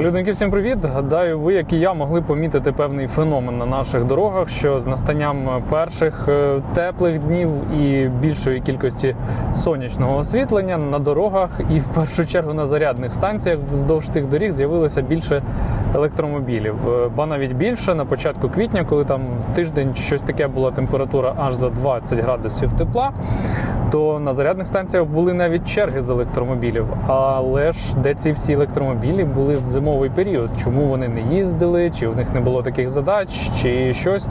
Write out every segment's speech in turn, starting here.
Людники, всім привіт! Гадаю, ви, як і я, могли помітити певний феномен на наших дорогах, що з настанням перших е, теплих днів і більшої кількості сонячного освітлення на дорогах і в першу чергу на зарядних станціях вздовж цих доріг з'явилося більше електромобілів. Е, Ба навіть більше на початку квітня, коли там тиждень щось таке була температура аж за 20 градусів тепла. То на зарядних станціях були навіть черги з електромобілів. Але ж де ці всі електромобілі були в зимовий період? Чому вони не їздили? Чи в них не було таких задач, чи щось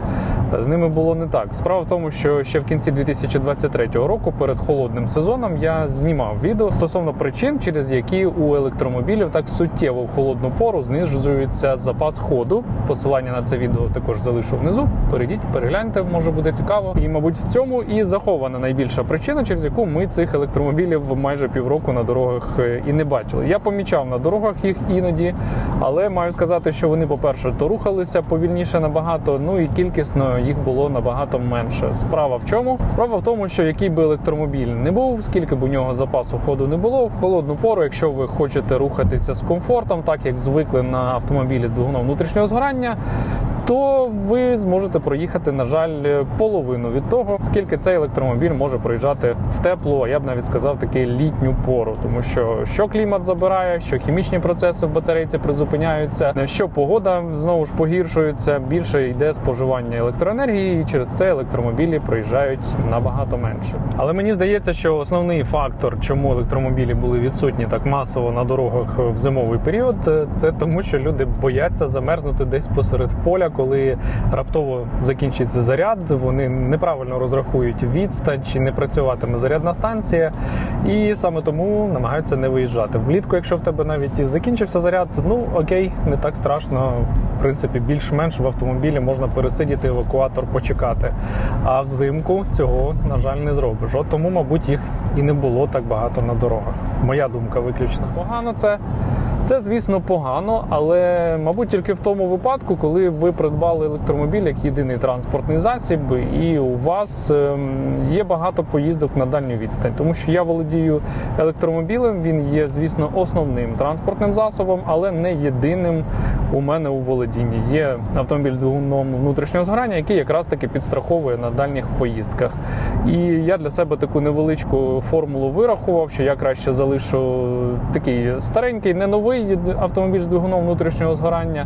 з ними було не так? Справа в тому, що ще в кінці 2023 року, перед холодним сезоном, я знімав відео стосовно причин, через які у електромобілів так суттєво в холодну пору знижується запас ходу. Посилання на це відео також залишу внизу. Перейдіть, перегляньте, може буде цікаво. І, мабуть, в цьому і захована найбільша причина, через яку ми цих електромобілів майже півроку на дорогах е, і не бачили. Я помічав на дорогах їх іноді, але маю сказати, що вони, по-перше, то рухалися повільніше набагато, ну і кількісно їх було набагато менше. Справа в чому? Справа в тому, що який би електромобіль не був, скільки б у нього запасу ходу не було, в холодну пору, якщо ви хочете рухатися з комфортом, так як звикли на автомобілі з двигуном внутрішнього згорання. То ви зможете проїхати, на жаль, половину від того, скільки цей електромобіль може проїжджати в теплу, а я б навіть сказав таки літню пору, тому що що клімат забирає, що хімічні процеси в батарейці призупиняються, що погода знову ж погіршується, більше йде споживання електроенергії, і через це електромобілі проїжджають набагато менше. Але мені здається, що основний фактор, чому електромобілі були відсутні так масово на дорогах в зимовий період, це тому, що люди бояться замерзнути десь посеред поля, коли раптово закінчиться заряд. Вони неправильно розрахують відстань чи не працюватиме зарядна станція, і саме тому намагаються не виїжджати. Влітку, якщо в тебе навіть і закінчився заряд, ну окей, не так страшно. В принципі, більш-менш в автомобілі можна пересидіти евакуатор, почекати. А взимку цього, на жаль, не зробиш. От тому, мабуть, їх і не було так багато на дорогах. Моя думка виключно. Погано це. Це, звісно, погано, але, мабуть, тільки в тому випадку, коли ви придбали електромобіль як єдиний транспортний засіб, і у вас ем, є багато поїздок на дальню відстань. Тому що я володію електромобілем, він є, звісно, основним транспортним засобом, але не єдиним у мене у володінні. Є автомобіль з двигуном внутрішнього згорання, який якраз таки підстраховує на дальніх поїздках. І я для себе таку невеличку формулу вирахував, що я краще залишу такий старенький, не новий автомобіль з двигуном внутрішнього згорання.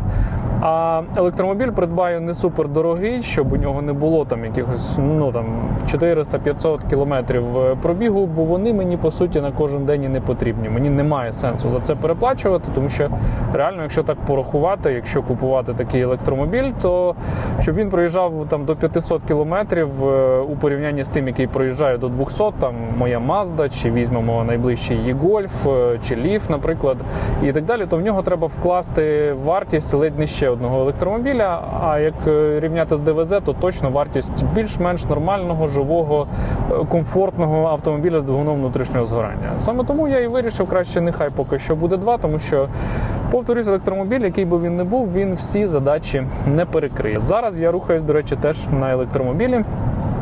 А електромобіль придбаю не супер дорогий, щоб у нього не було там якихось ну там 400-500 кілометрів пробігу, бо вони мені по суті на кожен день і не потрібні. Мені немає сенсу за це переплачувати, тому що реально, якщо так порахувати, якщо купувати такий електромобіль, то щоб він проїжджав там до 500 кілометрів е, у порівнянні з тим, який проїжджає до 200, там моя Mazda, чи візьмемо найближчий e-Golf, е, чи Leaf, наприклад, і так далі, то в нього треба вкласти вартість ледь не ще одного електромобіля. А як е, рівняти з ДВЗ, то точно вартість більш-менш нормального, живого, е, комфортного автомобіля з двигуном внутрішнього згорання. Саме тому я і вирішив краще, нехай поки що буде два, тому що. Повторюсь, електромобіль, який би він не був, він всі задачі не перекриє. Зараз я рухаюсь, до речі, теж на електромобілі.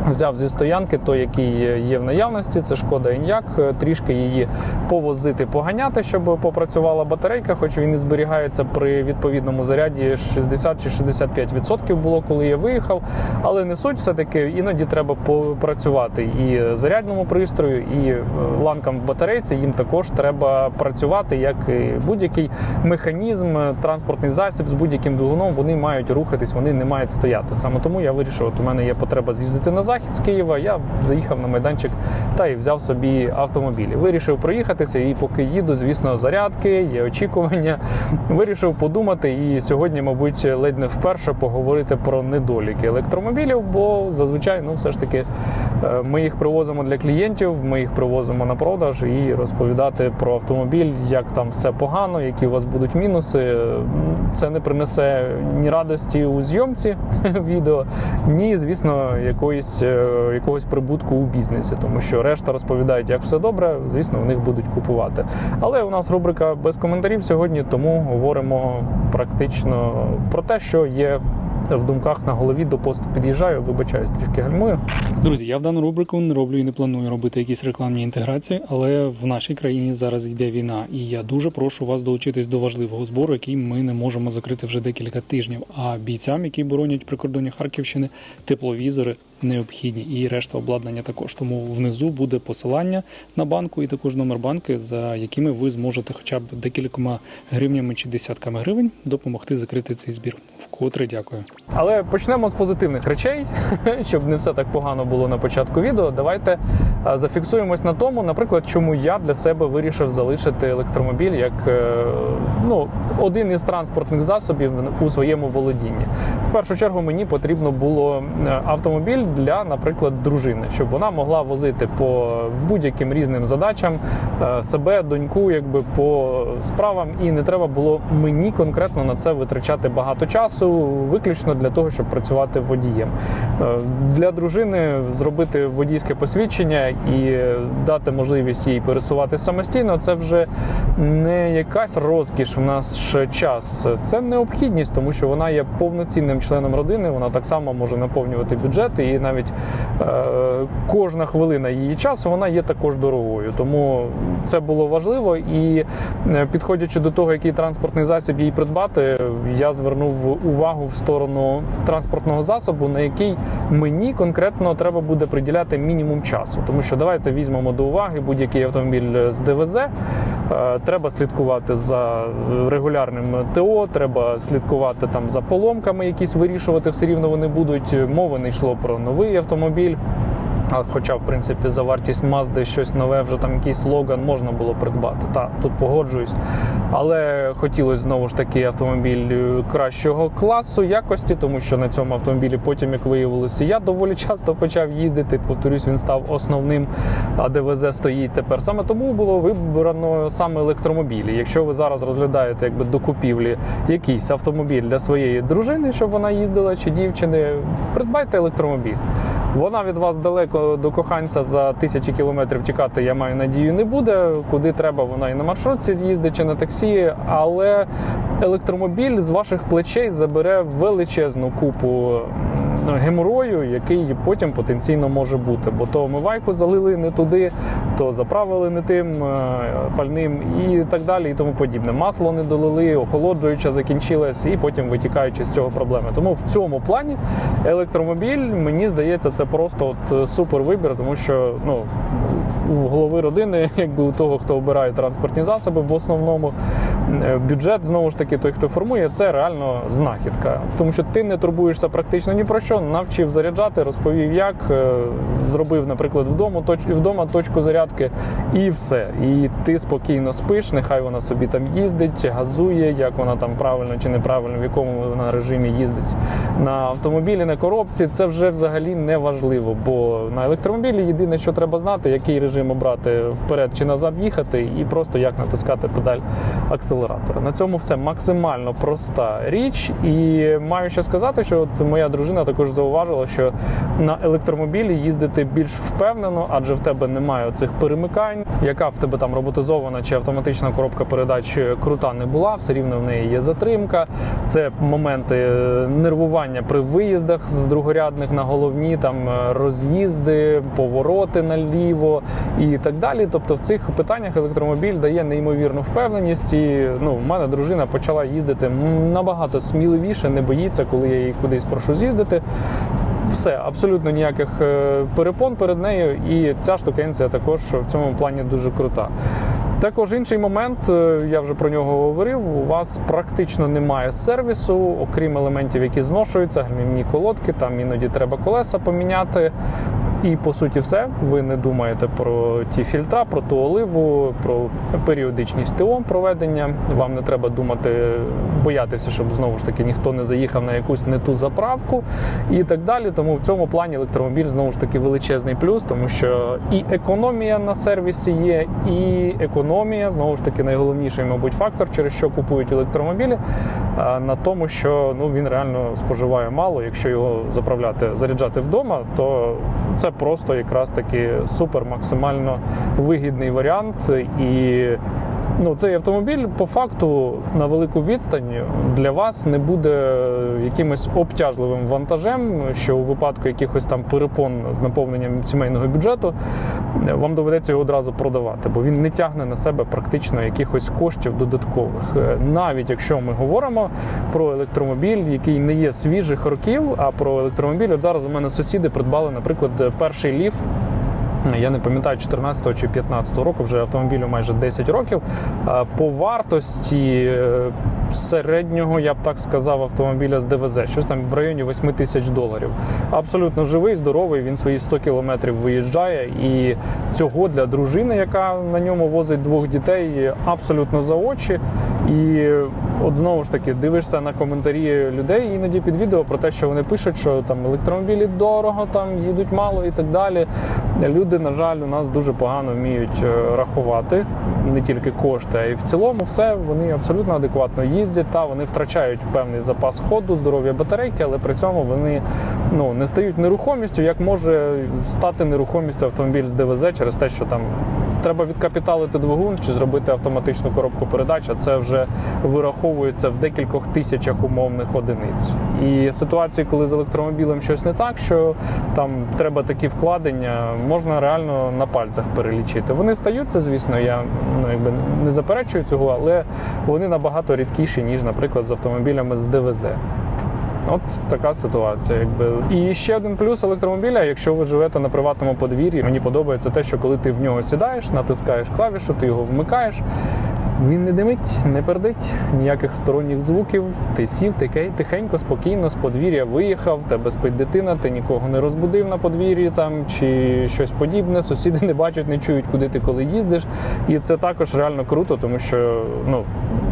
Взяв зі стоянки той, який є в наявності, це шкода Іньяк. Трішки її повозити, поганяти, щоб попрацювала батарейка, хоч він і зберігається при відповідному заряді 60 чи 65% було, коли я виїхав. Але не суть, все-таки іноді треба попрацювати і зарядному пристрою, і ланкам в батарейці. Їм також треба працювати як і будь-який механізм, транспортний засіб з будь-яким двигуном. Вони мають рухатись, вони не мають стояти. Саме тому я вирішив, от у мене є потреба з'їздити назад захід з Києва, я заїхав на майданчик та й взяв собі автомобіль. Вирішив проїхатися, і поки їду, звісно, зарядки, є очікування. Вирішив подумати і сьогодні, мабуть, ледь не вперше поговорити про недоліки електромобілів, бо зазвичай, ну, все ж таки, ми їх привозимо для клієнтів, ми їх привозимо на продаж і розповідати про автомобіль, як там все погано, які у вас будуть мінуси. Це не принесе ні радості у зйомці відео, ні, звісно, якоїсь якогось прибутку у бізнесі, тому що решта розповідають, як все добре, звісно, в них будуть купувати. Але у нас рубрика без коментарів сьогодні, тому говоримо практично про те, що є в думках на голові до посту під'їжджаю. Вибачаюсь, трішки гальмую. Друзі, я в дану рубрику не роблю і не планую робити якісь рекламні інтеграції, але в нашій країні зараз йде війна, і я дуже прошу вас долучитись до важливого збору, який ми не можемо закрити вже декілька тижнів. А бійцям, які боронять прикордоння Харківщини, тепловізори необхідні і решта обладнання також. Тому внизу буде посилання на банку і також номер банки, за якими ви зможете хоча б декількома гривнями чи десятками гривень допомогти закрити цей збір. Вкотре дякую. Але почнемо з позитивних речей, щоб не все так погано було на початку відео. Давайте зафіксуємось на тому, наприклад, чому я для себе вирішив залишити електромобіль як е, ну, один із транспортних засобів у своєму володінні. В першу чергу мені потрібно було е, автомобіль для, наприклад, дружини, щоб вона могла возити по будь-яким різним задачам е, себе, доньку, якби по справам, і не треба було мені конкретно на це витрачати багато часу, виключно для того, щоб працювати водієм. Е, Для дружини зробити водійське посвідчення і дати можливість їй пересуватися самостійно. Це вже не якась розкіш в наш час. Це необхідність, тому що вона є повноцінним членом родини. Вона так само може наповнювати бюджет, і навіть е, кожна хвилина її часу вона є також дорогою. Тому це було важливо. І е, підходячи до того, який транспортний засіб їй придбати, я звернув увагу в сторону транспортного засобу, на який мені конкретно треба буде приділяти мінімум часу. Тому що давайте візьмемо до уваги будь-який автомобіль з ДВЗ. Е, Треба слідкувати за регулярним ТО, треба слідкувати там за поломками, якісь вирішувати все рівно вони будуть. Мови не йшло про новий автомобіль. А хоча, в принципі, за вартість Mazda щось нове, вже там якийсь логан можна було придбати. Так, тут погоджуюсь. Але хотілося знову ж таки автомобіль е, кращого класу, якості, тому що на цьому автомобілі, потім, як виявилося, я доволі часто почав їздити. Повторюсь, він став основним, а ДВЗ стоїть тепер. Саме тому було вибрано саме електромобілі. Якщо ви зараз розглядаєте якби до купівлі якийсь автомобіль для своєї дружини, щоб вона їздила чи дівчини, придбайте електромобіль. Вона від вас далеко до коханця за тисячі кілометрів тікати, я маю надію, не буде. Куди треба, вона і на маршрутці з'їздить чи на таксі. Але електромобіль з ваших плечей забере величезну купу геморою, який потім потенційно може бути. Бо то омивайку залили не туди, то заправили не тим е, пальним і так далі, і тому подібне. Масло не долили, охолоджуюча закінчилась, і потім витікаючи з цього проблеми. Тому в цьому плані електромобіль, мені здається, це просто от е, супер вибір, тому що ну. У голови родини, якби у того, хто обирає транспортні засоби, в основному е, бюджет знову ж таки, той, хто формує, це реально знахідка. Тому що ти не турбуєшся практично ні про що, навчив заряджати, розповів, як е, зробив, наприклад, вдома точ, вдома точку зарядки, і все. І ти спокійно спиш, нехай вона собі там їздить, газує, як вона там правильно чи неправильно, в якому вона режимі їздить на автомобілі, на коробці. Це вже взагалі не важливо, бо на електромобілі єдине, що треба знати, який режим обрати вперед чи назад їхати, і просто як натискати педаль акселератора. На цьому все максимально проста річ. І маю ще сказати, що от моя дружина також зауважила, що на електромобілі їздити більш впевнено, адже в тебе немає цих перемикань, яка в тебе там роботизована чи автоматична коробка передач крута не була, все рівно в неї є затримка. Це моменти е, нервування при виїздах з другорядних на головні, там е, роз'їзди, повороти наліво і так далі. Тобто в цих питаннях електромобіль дає неймовірну впевненість. І ну, в мене дружина почала їздити набагато сміливіше, не боїться, коли я її кудись прошу з'їздити. Все, абсолютно ніяких е, перепон перед нею, і ця штукенція також в цьому плані дуже крута. Також інший момент, е, я вже про нього говорив. У вас практично немає сервісу, окрім елементів, які зношуються, гальмівні колодки, там іноді треба колеса поміняти. І по суті, все. Ви не думаєте про ті фільтра, про ту оливу, про періодичність ТО проведення. Вам не треба думати, боятися, щоб знову ж таки ніхто не заїхав на якусь не ту заправку і так далі. Тому в цьому плані електромобіль знову ж таки величезний плюс, тому що і економія на сервісі є, і економія знову ж таки найголовніший, мабуть, фактор, через що купують електромобілі, на тому, що ну він реально споживає мало. Якщо його заправляти, заряджати вдома, то це просто якраз таки супер максимально вигідний варіант і. Ну, цей автомобіль по факту на велику відстань для вас не буде якимось обтяжливим вантажем, що у випадку якихось там перепон з наповненням сімейного бюджету вам доведеться його одразу продавати, бо він не тягне на себе практично якихось коштів додаткових. Е, Навіть якщо ми говоримо про електромобіль, який не є свіжих років, а про електромобіль, от зараз у мене сусіди придбали, наприклад, перший ліф. Я не пам'ятаю 14 чи 15 року, вже автомобілю майже 10 років. По вартості е, середнього, я б так сказав, автомобіля з ДВЗ, щось там в районі 8 тисяч доларів. Абсолютно живий, здоровий. Він свої 100 кілометрів виїжджає, і цього для дружини, яка на ньому возить двох дітей, абсолютно за очі. І от знову ж таки дивишся на коментарі людей іноді під відео про те, що вони пишуть, що там електромобілі дорого, там їдуть мало і так далі. Люди, на жаль, у нас дуже погано вміють е, рахувати не тільки кошти, а й в цілому все вони абсолютно адекватно їздять. Та вони втрачають певний запас ходу, здоров'я батарейки, але при цьому вони ну не стають нерухомістю, як може стати нерухомістю автомобіль з ДВЗ через те, що там. Треба відкапіталити двигун чи зробити автоматичну коробку передач, а це вже вираховується в декількох тисячах умовних одиниць. І ситуації, коли з електромобілем щось не так, що там треба такі вкладення, можна реально на пальцях перелічити. Вони стаються, звісно, я ну якби не заперечую цього, але вони набагато рідкіші, ніж, наприклад, з автомобілями з ДВЗ. От така ситуація, якби і ще один плюс електромобіля. Якщо ви живете на приватному подвір'ї, мені подобається те, що коли ти в нього сідаєш, натискаєш клавішу, ти його вмикаєш. Він не димить, не пердить, ніяких сторонніх звуків. Ти сів, ти тихенько, спокійно з подвір'я виїхав, тебе спить дитина, ти нікого не розбудив на подвір'ї там чи щось подібне. Сусіди не бачать, не чують, куди ти коли їздиш. І це також реально круто, тому що ну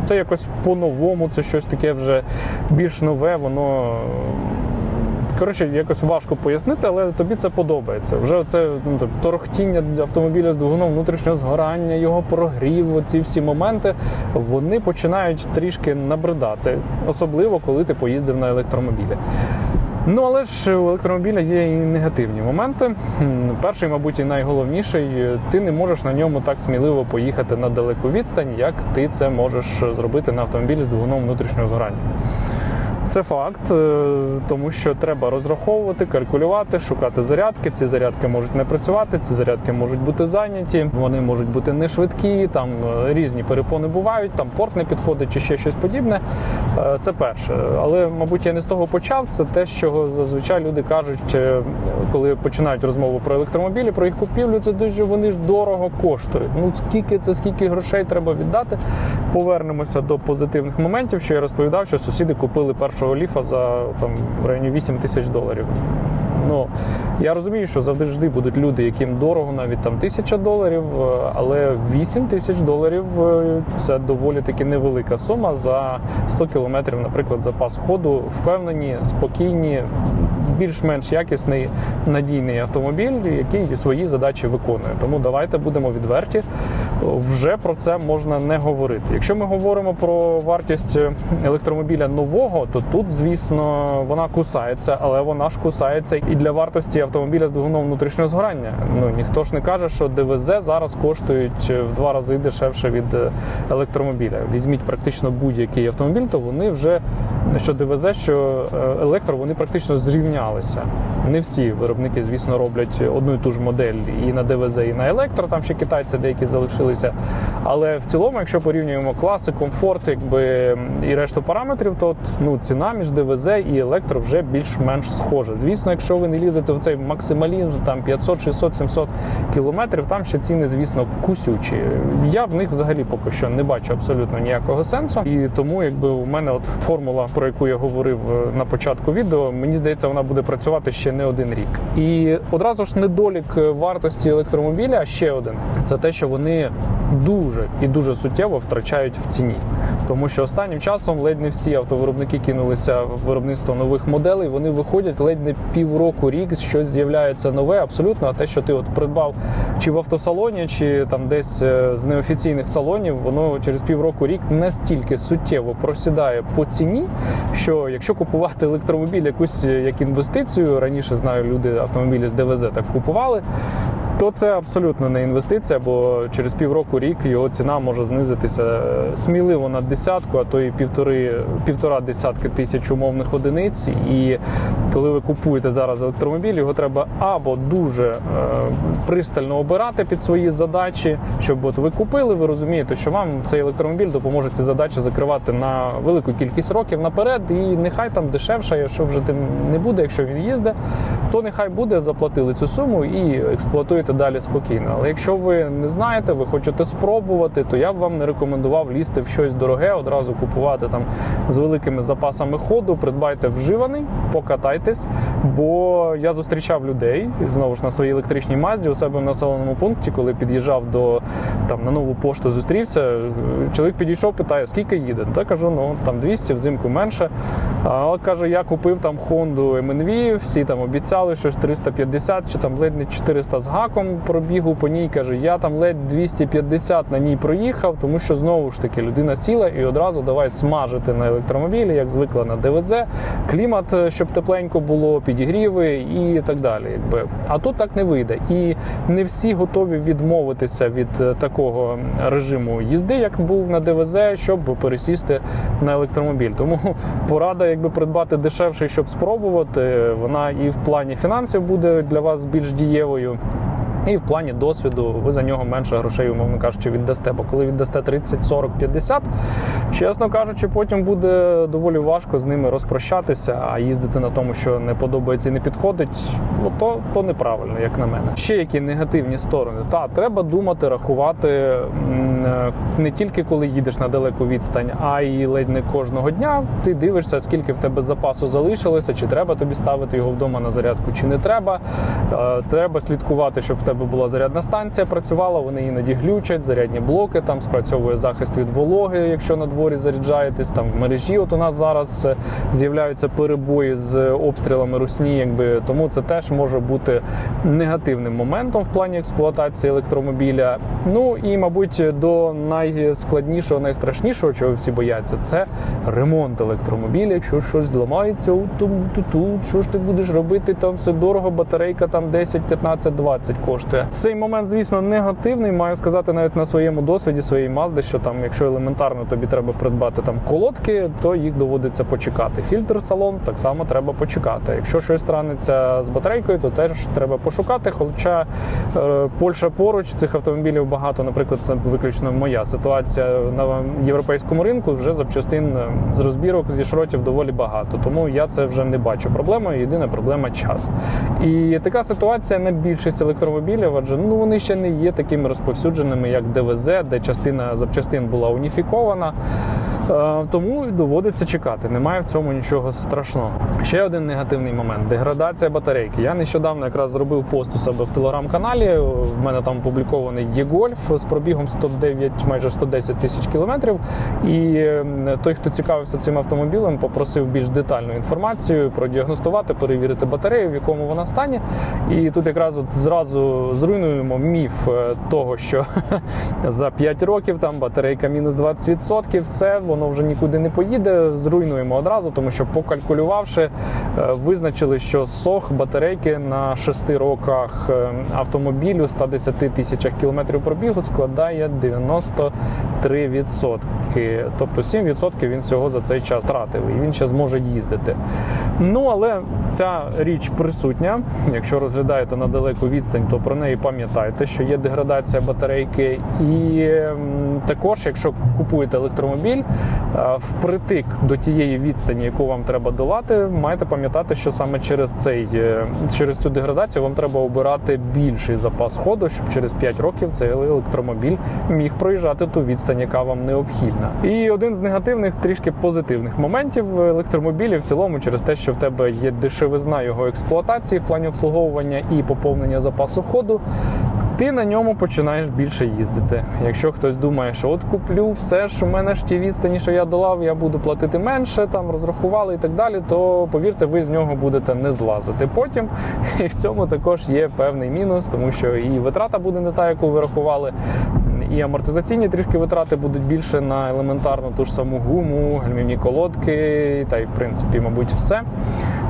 це якось по-новому, це щось таке вже більш нове, воно. Коротше, якось важко пояснити, але тобі це подобається. Вже це ну, торохтіння автомобіля з двигуном внутрішнього згорання, його прогрів, ці всі моменти вони починають трішки набридати, особливо коли ти поїздив на електромобілі. Ну, але ж у електромобіля є і негативні моменти. Перший, мабуть, і найголовніший, ти не можеш на ньому так сміливо поїхати на далеку відстань, як ти це можеш зробити на автомобілі з двигуном внутрішнього згорання. Це факт, е, тому що треба розраховувати, калькулювати, шукати зарядки. Ці зарядки можуть не працювати, ці зарядки можуть бути зайняті, вони можуть бути не швидкі, там е, різні перепони бувають, там порт не підходить чи ще щось подібне. Е, Це перше. Але, мабуть, я не з того почав. Це те, що зазвичай люди кажуть, коли починають розмову про електромобілі, про їх купівлю, це дуже вони ж дорого коштують. Ну скільки це, скільки грошей треба віддати. Повернемося до позитивних моментів, що я розповідав, що сусіди купили першого ліфа за там в районі 8 тисяч доларів. Ну я розумію, що завжди будуть люди, яким дорого навіть там тисяча доларів, е, але 8 тисяч доларів е, це доволі таки невелика сума за 100 кілометрів, наприклад, запас ходу. Впевнені, спокійні, більш-менш якісний надійний автомобіль, який свої задачі виконує. Тому давайте будемо відверті. Вже про це можна не говорити. Якщо ми говоримо про вартість електромобіля нового, то тут, звісно, вона кусається, але вона ж кусається і для вартості автомобіля з двигуном внутрішнього згорання. Ну ніхто ж не каже, що ДВЗ зараз коштують в два рази дешевше від електромобіля. Візьміть практично будь-який автомобіль, то вони вже що ДВЗ, що е, електро, вони практично зрівнялися. Не всі виробники, звісно, роблять одну і ту ж модель і на ДВЗ, і на електро. Там ще китайці деякі залишилися. Але в цілому, якщо порівнюємо класи, комфорт, якби і решту параметрів, то ну ціна між ДВЗ і електро вже більш-менш схожа. Звісно, якщо ви не лізете в цей максималізм, там 500, 600, 700 кілометрів, там ще ціни, звісно, кусючі. Я в них взагалі поки що не бачу абсолютно ніякого сенсу. І тому, якби у мене от формула, про яку я говорив е, на початку відео, мені здається, вона буде працювати ще не один рік. І одразу ж недолік е, вартості електромобіля ще один це те, що вони дуже і дуже суттєво втрачають в ціні. Тому що останнім часом ледь не всі автовиробники кинулися в виробництво нових моделей. Вони виходять ледь не півроку, рік щось з'являється нове, абсолютно. А те, що ти от придбав чи в автосалоні, чи там десь е, з неофіційних салонів, воно через півроку рік настільки суттєво просідає по ціні, що якщо купувати електромобіль якусь е, як інвестицію, раніше знаю, люди автомобілі з ДВЗ так купували. То це абсолютно не інвестиція, бо через півроку рік його ціна може знизитися е, сміливо на десятку, а то і півтори півтора десятки тисяч умовних одиниць. І коли ви купуєте зараз електромобіль, його треба або дуже е, пристально обирати під свої задачі, щоб от ви купили, ви розумієте, що вам цей електромобіль допоможе ці задачі закривати на велику кількість років наперед, і нехай там дешевше, якщо вже тим не буде, якщо він їздить, то нехай буде, заплатили цю суму і експлуатуєте далі спокійно. Але якщо ви не знаєте, ви хочете спробувати, то я б вам не рекомендував лізти в щось дороге, одразу купувати там з великими запасами ходу, придбайте вживаний, покатайтесь. Бо я зустрічав людей знову ж на своїй електричній мазді у себе в населеному пункті, коли під'їжджав до там на нову пошту, зустрівся. Чоловік підійшов, питає, скільки їде. Та кажу, ну там 200, взимку менше. А каже, я купив там Honda MNV, всі там обіцяли щось 350 чи там ледь не 400 з гаком пробігу по ній. Каже, я там ледь 250 на ній проїхав, тому що знову ж таки людина сіла і одразу давай смажити на електромобілі, як звикла на ДВЗ, клімат, е, щоб тепленько було, підігріви і так далі. Якби. А тут так не вийде. І не всі готові відмовитися від е, такого режиму їзди, як був на ДВЗ, щоб пересісти на електромобіль. Тому порада, якби придбати дешевший, щоб спробувати, вона і в плані фінансів буде для вас більш дієвою. І в плані досвіду ви за нього менше грошей, умовно кажучи, віддасте. Бо коли віддасте 30, 40, 50, чесно кажучи, потім буде доволі важко з ними розпрощатися, а їздити на тому, що не подобається і не підходить, ну то, то неправильно, як на мене. Ще які негативні сторони. Та треба думати, рахувати е, не тільки коли їдеш на далеку відстань, а й ледь не кожного дня. Ти дивишся, скільки в тебе запасу залишилося, чи треба тобі ставити його вдома на зарядку, чи не треба. Е, Треба слідкувати, щоб в тебе була зарядна станція, працювала. Вони іноді глючать, зарядні блоки, там спрацьовує захист від вологи, якщо на дворі заряджаєтесь. Там в мережі, от у нас зараз е, з'являються перебої з обстрілами русні, якби тому це теж може бути негативним моментом в плані експлуатації електромобіля. Ну і, мабуть, до найскладнішого, найстрашнішого, чого всі бояться, це ремонт електромобіля. Якщо щось зламається, тут, тут, що ж ти будеш робити? Там все дорого, батарейка там 10, 15, 20 коштує. Цей момент, звісно, негативний. Маю сказати навіть на своєму досвіді своєї мазди, що там, якщо елементарно тобі треба придбати там колодки, то їх доводиться почекати. Фільтр салон так само треба почекати. Якщо щось станеться з батарейкою, то теж треба пошукати. Хоча е, Польща поруч цих автомобілів багато, наприклад, це виключно моя ситуація на європейському ринку. Вже запчастин е, з розбірок зі шротів доволі багато. Тому я це вже не бачу проблемою. Єдина проблема час. І така ситуація на більшість електромобілів, адже ну вони ще не є такими розповсюдженими, як ДВЗ, де частина запчастин була уніфікована. Е, Тому доводиться чекати. Немає в цьому нічого страшного. Ще один негативний момент деградація батарейки. Я нещодавно якраз зробив пост у себе в телеграм-каналі. В мене там опублікований є-гольф з пробігом 109, майже 110 тисяч кілометрів. І той, хто цікавився цим автомобілем, попросив більш детальну інформацію продіагностувати, перевірити батарею, в якому вона стані. І тут якраз от зразу зруйнуємо міф е, того, що за 5 років там батарейка мінус 20%, все воно вже нікуди не поїде. Зруйнуємо одразу, тому що покалькулювавши, е, визначили, що сох батарейки на 6 роках е, автомобілю 110 тисячах кілометрів пробігу складає 93%. Тобто 7% він всього за цей час втратив, і він ще зможе їздити. Ну але ця річ присутня. Якщо розглядаєте на далеку відстань, то про неї пам'ятайте, що є деградація батарейки. І також, якщо купуєте електромобіль, впритик до тієї відстані, яку вам треба долати, маєте пам'ятати, що саме через цей е, через цю деградацію вам треба обирати більший запас ходу, щоб через 5 років цей електромобіль міг проїжджати ту відстань, яка вам необхідна. І один з негативних, трішки позитивних моментів електромобілі в цілому, через те, що в тебе є дешевизна його експлуатації в плані обслуговування і поповнення запасу ходу. Ти на ньому починаєш більше їздити. Якщо хтось думає, що от куплю все ж у мене ж ті відстані, що я долав, я буду платити менше, там розрахували і так далі, то повірте, ви з нього будете не злазити потім. І в цьому також є певний мінус, тому що і витрата буде не та, яку ви рахували. І амортизаційні трішки витрати будуть більше на елементарну ту ж саму гуму, гальмівні колодки, та й в принципі, мабуть, все.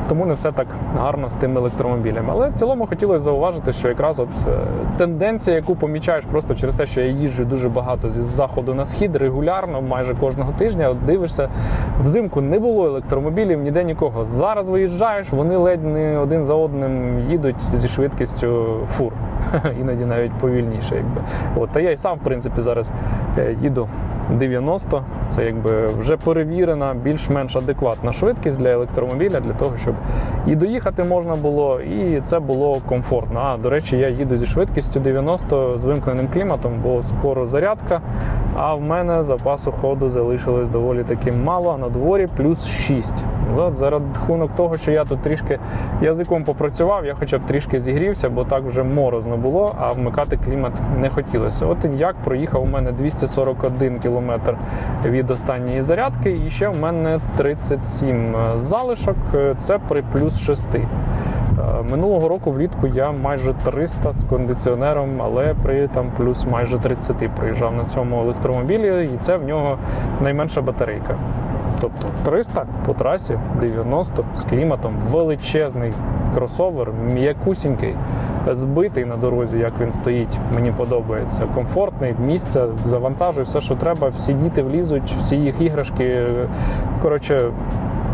Тому не все так гарно з тими електромобілями. Але в цілому хотілося зауважити, що якраз от е, тенденція, яку помічаєш просто через те, що я їжджу дуже багато зі заходу на схід регулярно, майже кожного тижня. От дивишся, взимку не було електромобілів, ніде нікого. Зараз виїжджаєш, вони ледь не один за одним їдуть зі швидкістю фур, іноді навіть повільніше. Якби от та я й сам, в принципі, зараз е, їду 90. Це якби вже перевірена, більш-менш адекватна швидкість для електромобіля, для того, щоб і доїхати можна було, і це було комфортно. А до речі, я їду зі швидкістю 90 з вимкненим кліматом, бо скоро зарядка. А в мене запасу ходу залишилось доволі таки мало, а на дворі плюс 6. От за рахунок того, що я тут трішки язиком попрацював, я хоча б трішки зігрівся, бо так вже морозно було, а вмикати клімат не хотілося. От як проїхав у мене 241 кілометр від останньої зарядки, і ще в мене 37 залишок. Це при плюс 6. Е, Минулого року влітку я майже 300 з кондиціонером, але при там плюс майже 30 проїжджав на цьому електромобілі, і це в нього найменша батарейка. Тобто 300 по трасі, 90 з кліматом, величезний кросовер, м'якусінький, збитий на дорозі, як він стоїть. Мені подобається. Комфортний, місце, завантажує все, що треба. Всі діти влізуть, всі їх іграшки. Коротше,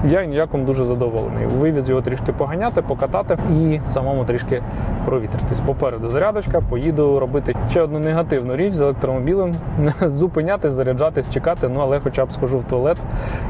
я ніяком дуже задоволений. Вивіз його трішки поганяти, покатати і самому трішки провітритись. Попереду зарядочка, поїду робити ще одну негативну річ з електромобілем, зупинятись, заряджатись, чекати. Ну але хоча б схожу в туалет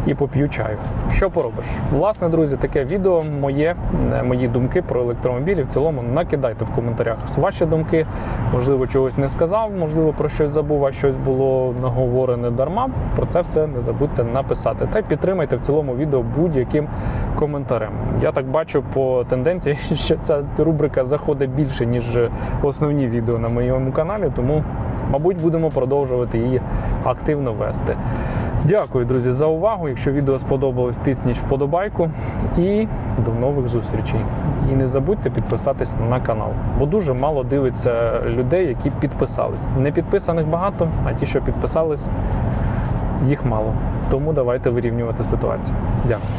і поп'ю чаю. Що поробиш? Власне, друзі, таке відео моє, е, мої думки про електромобілі. В цілому накидайте в коментарях ваші думки. Можливо, чогось не сказав, можливо, про щось забув, а щось було наговорене дарма. Про це все не забудьте написати. Та й підтримайте в цілому відео будь-яким коментарем. Я так бачу по тенденції, що ця рубрика заходить більше, ніж основні відео на моєму каналі, тому, мабуть, будемо продовжувати її активно вести. Дякую, друзі, за увагу. Якщо відео сподобалось, тисніть вподобайку і до нових зустрічей. І не забудьте підписатись на канал, бо дуже мало дивиться людей, які підписались. Не підписаних багато, а ті, що підписались, їх мало. Тому давайте вирівнювати ситуацію. Дякую.